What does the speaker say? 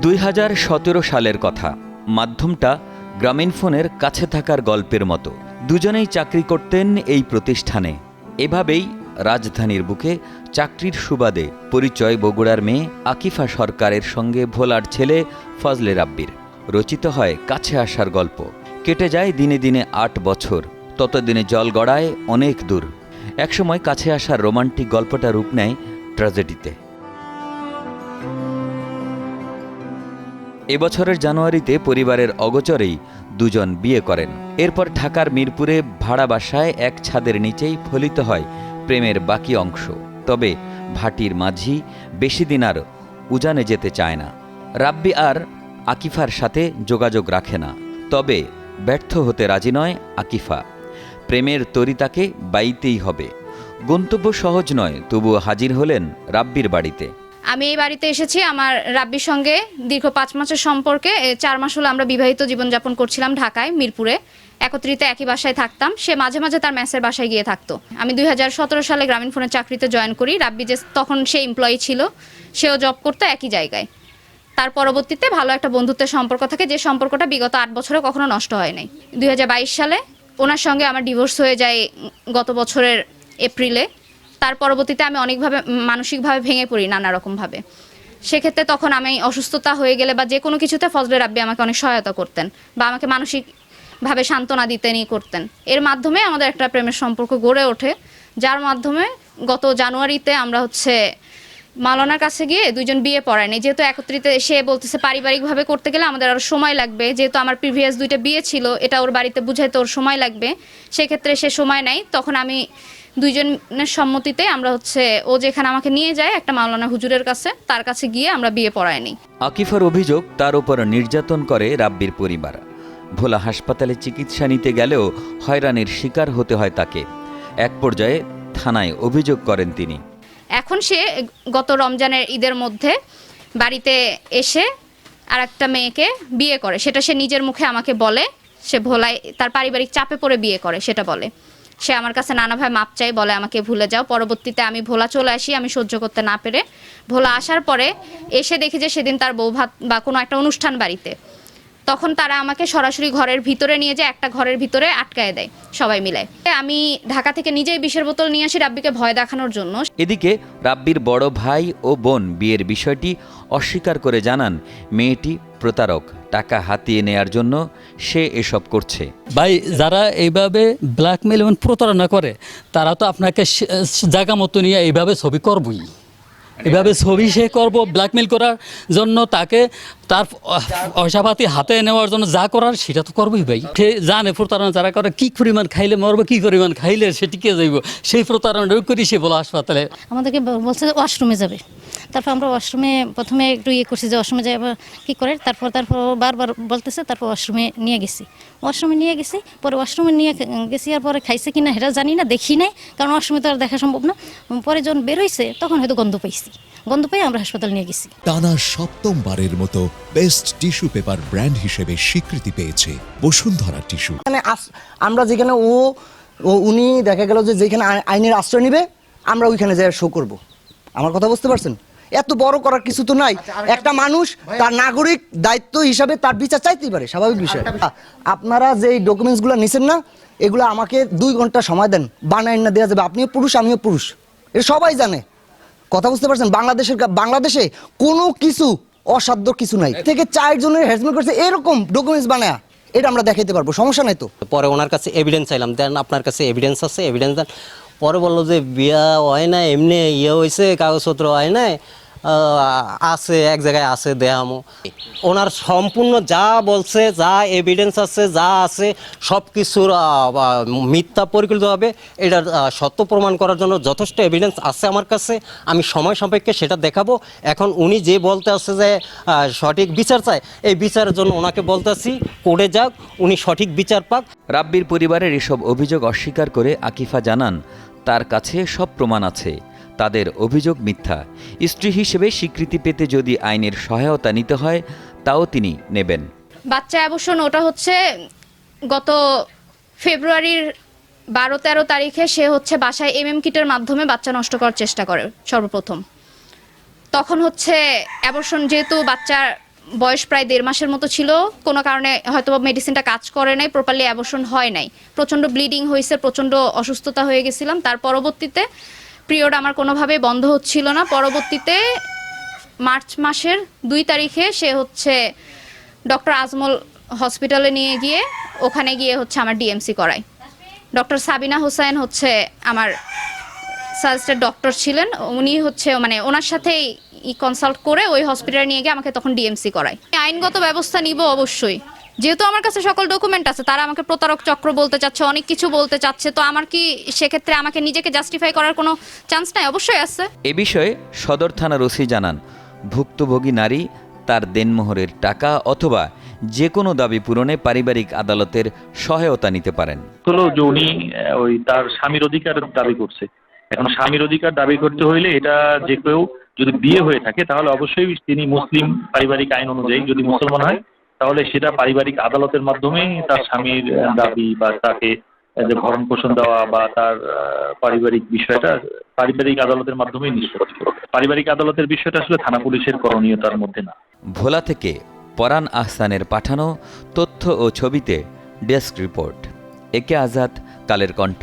দুই হাজার সতেরো সালের কথা। মাধ্যমটা গ্রামীণ ফোনের কাছে থাকার গল্পের মতো। দুজনেই চাকরি করতেন এই প্রতিষ্ঠানে। এভাবেই রাজধানীর বুকে চাকরির সুবাদে পরিচয় বগুড়ার মেয়ে আকিফা সরকারের সঙ্গে ভোলার ছেলে ফজলে রাব্বির। রচিত হয় কাছে আসার গল্প। কেটে যায় দিনে দিনে আট বছর। ততদিনে জল গড়ায় অনেক দূর। একসময় কাছে আসার রোমান্টিক গল্পটা রূপ নেয় ট্র্যাজেডিতে। এবছরের জানুয়ারিতে পরিবারের অগোচরেই দুজন বিয়ে করেন। এরপর ঢাকার মিরপুরে ভাড়া বাসায় এক ছাদের নিচেই ফলিত হয় প্রেমের বাকি অংশ। তবে ভাটির মাঝি বেশি দিন আর উজানে যেতে চায় না। রাব্বি আর আকিফার সাথে যোগাযোগ রাখে না। তবে ব্যর্থ হতে রাজি নয় আকিফা। প্রেমের তরিতাকে বাইতেই হবে। গন্তব্য সহজ নয়, তবুও হাজির হলেন রাব্বির বাড়িতে। আমি এই বাড়িতে এসেছি, আমার রাব্বির সঙ্গে দীর্ঘ পাঁচ মাসের সম্পর্কে চার মাস হলো আমরা বিবাহিত জীবনযাপন করছিলাম ঢাকায়, মিরপুরে। একত্রিত একই বাসায় থাকতাম, সে মাঝে মাঝে তার ম্যাসের বাসায় গিয়ে থাকতো। আমি দুই হাজার সতেরো সালে গ্রামীণ ফোনের চাকরিতে জয়েন করি, রাব্বি যে তখন সে এমপ্লয়ি ছিল, সেও জব করতো একই জায়গায়। তার পরবর্তীতে ভালো একটা বন্ধুত্বের সম্পর্ক থাকে, যে সম্পর্কটা বিগত আট বছরে কখনো নষ্ট হয় নাই। দুই হাজার বাইশ সালে ওনার সঙ্গে আমার ডিভোর্স হয়ে যায় গত বছরের এপ্রিলে। তার পরবর্তীতে আমি অনেকভাবে মানসিকভাবে ভেঙে পড়ি নানা রকমভাবে সেক্ষেত্রে তখন আমি অসুস্থতা হয়ে গেলে বা যে কোনো কিছুতে ফজলে রাব্বি আমাকে অনেক সহায়তা করতেন বা আমাকে মানসিকভাবে সান্ত্বনা দিতেনই করতেন। এর মাধ্যমে আমাদের একটা প্রেমের সম্পর্ক গড়ে ওঠে, যার মাধ্যমে গত জানুয়ারিতে আমরা হচ্ছে মালানার কাছে গিয়ে দুজন বিয়ে পড়ায়নি। যেহেতু একত্রিত সে বলতেছে পারিবারিকভাবে করতে গেলে আমাদের আরও সময় লাগবে, যেহেতু আমার প্রিভিয়াস দুইটা বিয়ে ছিল, এটা ওর বাড়িতে বুঝাইতে ওর সময় লাগবে, সেক্ষেত্রে সে সময় নেয় তখন আমি দুইজনের সম্মতিতে আমরা হচ্ছে ও যেখানে আমাকে নিয়ে যায় একটা মাওলানা হুজুরের কাছে তার কাছে গিয়ে আমরা বিয়ে পড়ায়নি আকিফার অভিযোগ তার উপর নির্যাতন করে রাব্বির পরিবার। ভোলা হাসপাতালে চিকিৎসা নিতে গেলেও হয়রানির শিকার হতে হয় তাকে। এক পর্যায়ে থানায় অভিযোগ করেন তিনি। এখন সে গত রমজানের ঈদের মধ্যে বাড়িতে এসে আর একটা মেয়েকে বিয়ে করে। সেটা সে নিজের মুখে আমাকে বলে সে ভোলায় তার পারিবারিক চাপে পড়ে বিয়ে করে সেটা বলে। সে আমার কাছে নানাভাবে মাপ চাই, বলে আমাকে ভুলে যাও। পরবর্তীতে আমি ভোলা চলে আসি, আমি সহ্য করতে না পেরে ভোলা আসার পরে এসে দেখি যে সেদিন তার বউ ভাত বা কোনো একটা অনুষ্ঠান বাড়িতে। তখন তারা আমাকে সরাসরি ঘরের ভিতরে নিয়ে যায় একটা ঘরের ভিতরে আটকায় দেয় সবাই মিলে। আমি ঢাকা থেকে নিজেই বিষের বোতল নিয়ে আসি রাব্বিকে ভয় দেখানোর জন্য। এদিকে রাব্বির বড় ভাই ও বোন বিয়ের বিষয়টি অস্বীকার করে জানান মেয়েটি প্রতারক টাকা হাতিয়ে নেয়ার জন্য সে এসব করছে। ভাই যারা এইভাবে ব্ল্যাকমেল এবং প্রতারণা করে তারা তো আপনাকে জায়গা মতো নিয়ে এইভাবে ছবি করবই। এভাবে ছবি সে করব ব্ল্যাকমেল করার জন্য তাকে তার পয়সাপাতি হাতে নেওয়ার জন্য যা করার সেটা তো করবোই ভাই। সে জানে প্রতারণা যারা করে, কি পরিমাণ খাইলে মরবে, কি পরিমাণ খাইলে সে টিকে যাইব। সেই প্রতারণা করি সে বলো হাসপাতালে। আমাদেরকে বলছে ওয়াশরুমে যাবে। তারপর আমরা ওয়াশরুমে প্রথমে একটু ইয়ে করছি যে ওয়াশরুমে যাই আবার কী করে তারপর তারপর বারবার বলতেছে তারপর ওয়াশরুমে নিয়ে গেছি। ওয়াশরুমে নিয়ে গেছি পরে ওয়াশরুমে নিয়ে গেছি আর পরে খাইছে কি না সেটা জানি না দেখি নাই কারণ ওয়াশরুমে তো আর দেখা সম্ভব না। পরে যখন বেরোইছে তখন হয়তো গন্ধ পাইছি। গন্ধ পেয়ে আমরা হাসপাতাল নিয়ে গেছি। টানা সপ্তমবারের মতো বেস্ট টিস্যু পেপার ব্র্যান্ড হিসেবে স্বীকৃতি পেয়েছে বসুন্ধরা টিস্যু মানে আস- আমরা যেখানে ও ও উনি দেখা গেল যে যেখানে আই- আইনের আশ্রয় নিবে আমরা ওইখানে যাই শো করব। আমার কথা বুঝতে পারছেন? এত বড় করার কিছু তো নাই। একটা মানুষ তার নাগরিক দায়িত্ব হিসাবে তার বিচার চাইতেই পারে স্বাভাবিক বিষয়। আপনারা যে ডকুমেন্টসগুলো নিছেন না এগুলো আমাকে দুই ঘণ্টা সময় দেন বানাই না দেওয়া যাবে। আপনিও পুরুষ আমিও পুরুষ। এটা সবাই জানে। কথা বুঝতে পারছেন? বাংলাদেশের বাংলাদেশে কোনো কিছু অসাধ্য কিছু নাই। থেকে চারজনের হ্যারাসমেন্ট করছে এরকম ডকুমেন্টস বানায় এটা আমরা দেখাইতে পারব সমস্যা নাই তো। পরে ওনার কাছে এভিডেন্স চাইলাম দেন আপনার কাছে এভিডেন্স আছে এভিডেন্স দেন। পরে বলল যে বিয়া হয় না এমনি ইয়ে হয়েছে কাগজপত্র হয় নাই। আহ, আছে, এক জায়গায় আছে দেহামো ওনার সম্পূর্ণ যা বলছে, যা এভিডেন্স আছে, যা আছে সব কিছুর মিথ্যা পরিকল্পিতভাবে এটার সত্য প্রমাণ করার জন্য যথেষ্ট এভিডেন্স আছে আমার কাছে। আমি সময় সাপেক্ষে সেটা দেখাবো। এখন উনি যে বলতে আছে যে সঠিক বিচার চায়, এই বিচারের জন্য ওনাকে বলতে বলতেছি কোর্টে যাক, উনি সঠিক বিচার পাক। রাব্বির পরিবারের এসব অভিযোগ অস্বীকার করে আকিফা জানান, তার কাছে সব প্রমাণ আছে। তাদের অভিযোগ মিথ্যা। স্ত্রী হিসেবে স্বীকৃতি পেতে যদি আইনের সহায়তা নিতে হয়, তাও তিনি নেবেন। বাচ্চা অ্যাবর্ষণ ওটা হচ্ছে গত ফেব্রুয়ারির বারো তেরো তারিখে সে হচ্ছে বাসায় এমএম কিটের মাধ্যমে বাচ্চা নষ্ট করার চেষ্টা করে সর্বপ্রথম। তখন হচ্ছে অ্যাবর্ষণ যেহেতু বাচ্চার বয়স প্রায় দেড় মাসের মতো ছিল, কোনো কারণে হয়তো মেডিসিনটা কাজ করে নাই প্রপারলি অ্যাবর্শন হয় নাই। প্রচণ্ড ব্লিডিং হয়েছে প্রচণ্ড অসুস্থতা হয়ে গেছিলাম। তার পরবর্তীতে পিরিয়ড আমার কোনোভাবেই বন্ধ হচ্ছিল না। পরবর্তীতে মার্চ মাসের দুই তারিখে সে হচ্ছে ডক্টর আজমল হসপিটালে নিয়ে গিয়ে ওখানে গিয়ে হচ্ছে আমার ডিএমসি করায়। ডক্টর সাবিনা হোসেন হচ্ছে আমার সাজেস্টেড ডক্টর ছিলেন। উনি হচ্ছে মানে ওনার সাথেই কনসাল্ট করে ওই হসপিটালে নিয়ে গিয়ে আমাকে তখন ডিএমসি করায়। আইনগত ব্যবস্থা নিব অবশ্যই। যেহেতু আমার কাছে সকল ডকুমেন্ট আছে তারা আমাকে প্রতারক চক্র বলতে চাচ্ছে অনেক কিছু বলতে চাচ্ছে তো আমার কি সেক্ষেত্রে আমাকে নিজেকে জাস্টিফাই করার কোনো চান্স নাই? অবশ্যই আছে। এ বিষয়ে সদর থানার ওসি জানান ভুক্তভোগী নারী তার দেনমোহরের টাকা অথবা যে কোনো দাবি পূরণে পারিবারিক আদালতের সহায়তা নিতে পারেন। হলো যে উনি ওই তার স্বামীর অধিকার দাবি করছে। এখন স্বামীর অধিকার দাবি করতে হইলে এটা যে কেউ যদি বিয়ে হয়ে থাকে তাহলে অবশ্যই তিনি মুসলিম পারিবারিক আইন অনুযায়ী যদি মুসলমান হয় তাহলে সেটা পারিবারিক আদালতের মাধ্যমেই তার স্বামীর দাবি বা তাকে যে ভরণ পোষণ দেওয়া বা তার পারিবারিক বিষয়টা পারিবারিক আদালতের মাধ্যমেই নিষ্পত্তি পারিবারিক আদালতের বিষয়টা আসলে থানা পুলিশের করণীয়তার মধ্যে না। ভোলা থেকে পরান আহসানের পাঠানো তথ্য ও ছবিতে ডেস্ক রিপোর্ট। একে আজাদ, কালের কণ্ঠ।